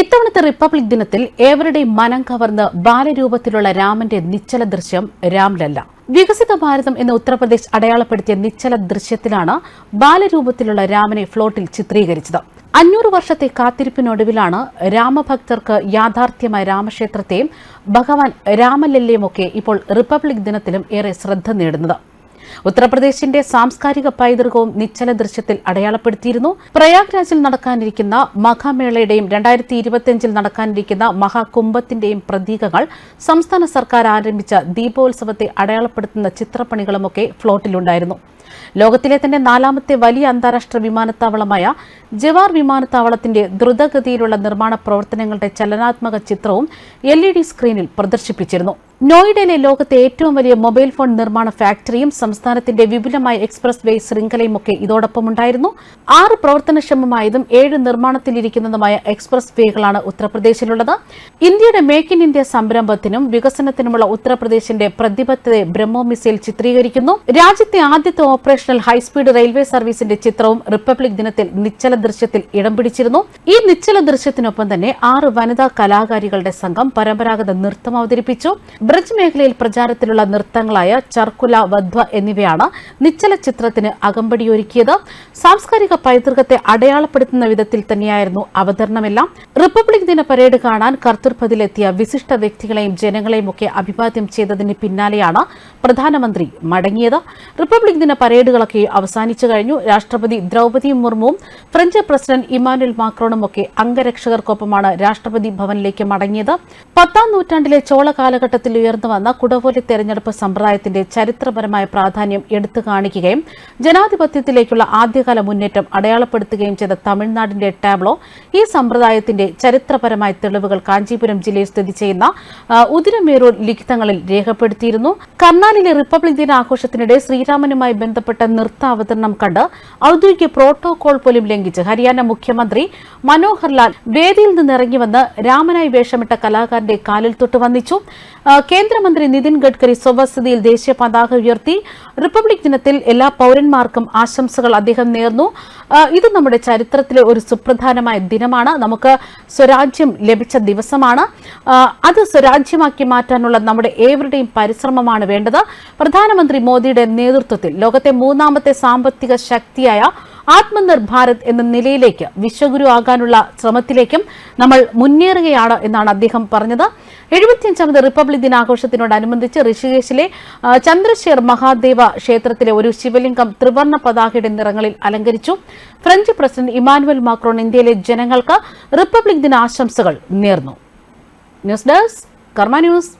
ഇത്തവണത്തെ റിപ്പബ്ലിക് ദിനത്തിൽ ഏവരുടെയും മനം കവർന്ന് ബാലരൂപത്തിലുള്ള രാമന്റെ നിശ്ചല ദൃശ്യം രാംലല്ല. വികസിത ഭാരതം എന്ന ഉത്തർപ്രദേശ് അടയാളപ്പെടുത്തിയ നിശ്ചല ദൃശ്യത്തിലാണ് ബാലരൂപത്തിലുള്ള രാമനെ ഫ്ലോട്ടിൽ ചിത്രീകരിച്ചത്. അഞ്ഞൂറ് വർഷത്തെ കാത്തിരിപ്പിനൊടുവിലാണ് രാമഭക്തർക്ക് യാഥാർത്ഥ്യമായ രാമക്ഷേത്രത്തെയും ഭഗവാൻ രാമലല്ലയുമൊക്കെ ഇപ്പോൾ റിപ്പബ്ലിക് ദിനത്തിലും ഏറെ ശ്രദ്ധ നേടുന്നത്. ഉത്തർപ്രദേശിന്റെ സാംസ്കാരിക പൈതൃകവും നിശ്ചല ദൃശ്യത്തിൽ അടയാളപ്പെടുത്തിയിരുന്നു. പ്രയാഗ്രാജിൽ നടക്കാനിരിക്കുന്ന മഹാമേളയുടെയും രണ്ടായിരത്തി ഇരുപത്തിയഞ്ചിൽ നടക്കാനിരിക്കുന്ന മഹാകുംഭത്തിന്റെയും പ്രതീകങ്ങൾ സംസ്ഥാന സർക്കാർ ആരംഭിച്ച ദീപോത്സവത്തെ അടയാളപ്പെടുത്തുന്ന ചിത്രപ്പണികളുമൊക്കെ ഫ്ലോട്ടിലുണ്ടായിരുന്നു. ലോകത്തിലെ തന്നെ നാലാമത്തെ വലിയ അന്താരാഷ്ട്ര വിമാനത്താവളമായ ജവാർ വിമാനത്താവളത്തിന്റെ ദ്രുതഗതിയിലുള്ള നിർമ്മാണ പ്രവർത്തനങ്ങളുടെ ചലനാത്മക ചിത്രവും എൽ സ്ക്രീനിൽ പ്രദർശിപ്പിച്ചിരുന്നു. നോയിഡയിലെ ലോകത്തെ ഏറ്റവും വലിയ മൊബൈൽ ഫോൺ നിർമ്മാണ ഫാക്ടറിയും സംസ്ഥാനത്തിന്റെ വിപുലമായ എക്സ്പ്രസ് വേ ശൃംഖലയും ഒക്കെ ഇതോടൊപ്പം ഉണ്ടായിരുന്നു. ആറ് പ്രവർത്തനക്ഷമമായതും ഏഴ് നിർമ്മാണത്തിലിരിക്കുന്നതുമായ എക്സ്പ്രസ് വേകളാണ് ഉത്തർപ്രദേശിലുള്ളത്. ഇന്ത്യയുടെ മേക്ക് ഇൻ ഇന്ത്യ സംരംഭത്തിനും വികസനത്തിനുമുള്ള ഉത്തർപ്രദേശിന്റെ പ്രതിബദ്ധതയെ ബ്രഹ്മോ മിസൈൽ ചിത്രീകരിക്കുന്നു. രാജ്യത്തെ ആദ്യത്തെ ഓപ്പറേഷണൽ ഹൈസ്പീഡ് റെയിൽവേ സർവീസിന്റെ ചിത്രവും റിപ്പബ്ലിക് ദിനത്തിൽ നിശ്ചല ദൃശ്യത്തിൽ ഇടം പിടിച്ചിരുന്നു. ഈ നിശ്ചല ദൃശ്യത്തിനൊപ്പം തന്നെ ആറ് വനിതാ കലാകാരികളുടെ സംഘം പരമ്പരാഗത നൃത്തം അവതരിപ്പിച്ചു. ബ്രജ് മേഖലയിൽ പ്രചാരത്തിലുള്ള നൃത്തങ്ങളായ ചർക്കുല വധ്വ എന്നിവയാണ് നിശ്ചല ചിത്രത്തിന് അകമ്പടിയൊരുക്കിയത്. സാംസ്കാരിക പൈതൃകത്തെ അടയാളപ്പെടുത്തുന്ന വിധത്തിൽ തന്നെയായിരുന്നു അവതരണമെല്ലാം. റിപ്പബ്ലിക് ദിന പരേഡ് കാണാൻ കർത്തൃപ്പതിലെത്തിയ വിശിഷ്ട വ്യക്തികളെയും ജനങ്ങളെയും ഒക്കെ അഭിവാദ്യം ചെയ്തതിന് പിന്നാലെയാണ് പ്രധാനമന്ത്രി മടങ്ങിയത്. റിപ്പബ്ലിക് ദിന പരേഡുകളൊക്കെ അവസാനിച്ചു കഴിഞ്ഞു. രാഷ്ട്രപതി ദ്രൗപദി മുർമുവും ഫ്രഞ്ച് പ്രസിഡന്റ് ഇമാനുവൽ മാക്രോണും ഒക്കെ അംഗരക്ഷകർക്കൊപ്പമാണ് രാഷ്ട്രപതി ഭവനിലേക്ക് മടങ്ങിയത്. പത്താം നൂറ്റാണ്ടിലെ ചോള കാലഘട്ടത്തിൽ ഉയർന്നു വന്ന കുടവോലി തെരഞ്ഞെടുപ്പ് സമ്പ്രദായത്തിന്റെ ചരിത്രപരമായ പ്രാധാന്യം എടുത്തു കാണിക്കുകയും ജനാധിപത്യത്തിലേക്കുള്ള ആദ്യകാല മുന്നേറ്റം അടയാളപ്പെടുത്തുകയും ചെയ്ത തമിഴ്നാടിന്റെ ടാബ്ലോ ഈ സമ്പ്രദായത്തിന്റെ ചരിത്രപരമായ തെളിവുകൾ കാഞ്ചീപുരം ജില്ലയിൽ സ്ഥിതി ചെയ്യുന്ന ഉദിരമേരൂർ ലിഖിതങ്ങളിൽ രേഖപ്പെടുത്തിയിരുന്നു. കർണാലിലെ റിപ്പബ്ലിക് ദിന ആഘോഷത്തിനിടെ ശ്രീരാമനുമായി ബന്ധപ്പെട്ട നൃത്താവതരണം കണ്ട് ഔദ്യോഗിക പ്രോട്ടോകോൾ പോലും ലംഘിച്ച് ഹരിയാന മുഖ്യമന്ത്രി മനോഹർ ലാൽ വേദിയിൽ നിന്ന് ഇറങ്ങി വന്ന് രാമനായി വേഷമിട്ട കലാകാരന്റെ കാലിൽ തൊട്ട് വന്നിച്ചു കേന്ദ്രമന്ത്രി നിതിൻ ഗഡ്കരി സ്വവസതിയിൽ ദേശീയ പതാക ഉയർത്തി റിപ്പബ്ലിക് ദിനത്തിൽ എല്ലാ പൗരന്മാർക്കും ആശംസകൾ അദ്ദേഹം നേർന്നു. ഇത് നമ്മുടെ ചരിത്രത്തിലെ ഒരു സുപ്രധാനമായ ദിനമാണ്. നമുക്ക് സ്വരാജ്യം ലഭിച്ച ദിവസമാണ്. അത് സ്വരാജ്യമാക്കി മാറ്റാനുള്ള നമ്മുടെ ഏവരുടെയും പരിശ്രമമാണ് വേണ്ടത്. പ്രധാനമന്ത്രി മോദിയുടെ നേതൃത്വത്തിൽ ലോകത്തെ മൂന്നാമത്തെ സാമ്പത്തിക ശക്തിയായ ആത്മനിർ ഭാരത് എന്ന നിലയിലേക്ക് വിശ്വഗുരു ആകാനുള്ള ശ്രമത്തിലേക്കും നമ്മൾ മുന്നേറുകയാണ് എന്നാണ് അദ്ദേഹം പറഞ്ഞത്. എഴുപത്തിയഞ്ചാമത് റിപ്പബ്ലിക് ദിനാഘോഷത്തിനോടനുബന്ധിച്ച് ഋഷികേശിലെ ചന്ദ്രശേർ മഹാദേവ ക്ഷേത്രത്തിലെ ഒരു ശിവലിംഗം ത്രിവർണ പതാകയുടെ നിറങ്ങളിൽ അലങ്കരിച്ചു. ഫ്രഞ്ച് പ്രസിഡന്റ് ഇമാനുവൽ മാക്രോൺ ഇന്ത്യയിലെ ജനങ്ങൾക്ക് റിപ്പബ്ലിക് ദിനാശംസകൾ നേർന്നു. News desk Karma news.